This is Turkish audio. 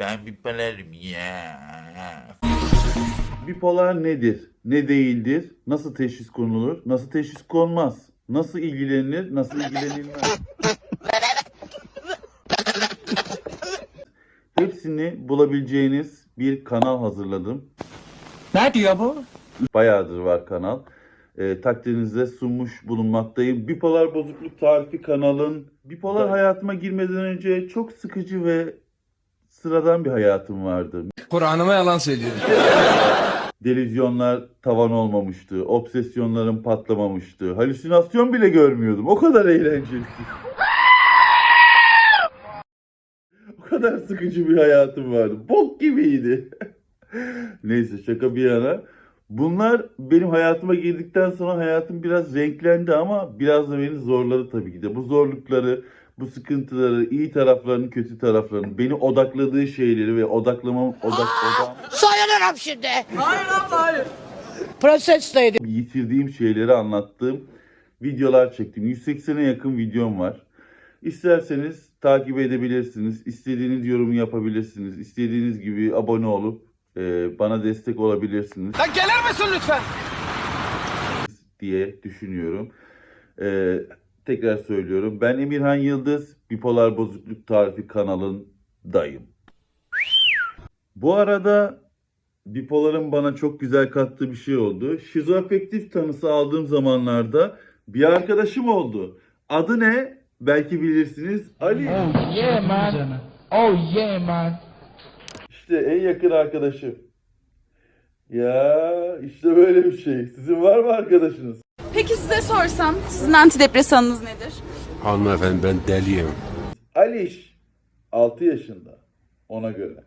Ben bipolarım ya. Bipolar nedir? Ne değildir? Nasıl teşhis konulur? Nasıl teşhis konmaz? Nasıl ilgilenir? Nasıl ilgilenilmez? Hepsini bulabileceğiniz bir kanal hazırladım. Ne diyor bu? Bayağıdır var kanal. E, takdirinize sunmuş bulunmaktayım. Bipolar bozukluk tarifi kanalın. Bipolar hayatıma girmeden önce çok sıkıcı ve sıradan bir hayatım vardı. Kur'an'ıma yalan söylüyor. Delüzyonlar tavan olmamıştı. Obsesyonlarım patlamamıştı. Halüsinasyon bile görmüyordum. O kadar eğlenceli. o kadar sıkıcı bir hayatım vardı. Bok gibiydi. Neyse şaka bir yana. Bunlar benim hayatıma girdikten sonra hayatım biraz renklendi ama biraz da beni zorladı tabii ki de. Bu zorlukları, bu sıkıntıları, iyi taraflarını, kötü taraflarını, beni odakladığı şeyleri ve odaklamam, odak, odam, Soyulurum şimdi. Hayır abla hayır. Prosesteydim. yitirdiğim şeyleri anlattığım videolar çektim. 180'e yakın videom var. İsterseniz takip edebilirsiniz. İstediğiniz yorumu yapabilirsiniz. İstediğiniz gibi abone olup e, bana destek olabilirsiniz Lan gelir misin lütfen? diye düşünüyorum. E, tekrar söylüyorum. Ben Emirhan Yıldız. Bipolar Bozukluk Tarifi kanalındayım. Bu arada bipoların bana çok güzel kattığı bir şey oldu. Şizoafektif tanısı aldığım zamanlarda bir arkadaşım oldu. Adı ne? Belki bilirsiniz. Ali. Yeah, man. Oh, yeah, man. İşte en yakın arkadaşım. Ya işte böyle bir şey. Sizin var mı arkadaşınız? Peki size sorsam sizin antidepresanınız nedir? Hanımefendi ben deliyim. Aliş 6 yaşında ona göre.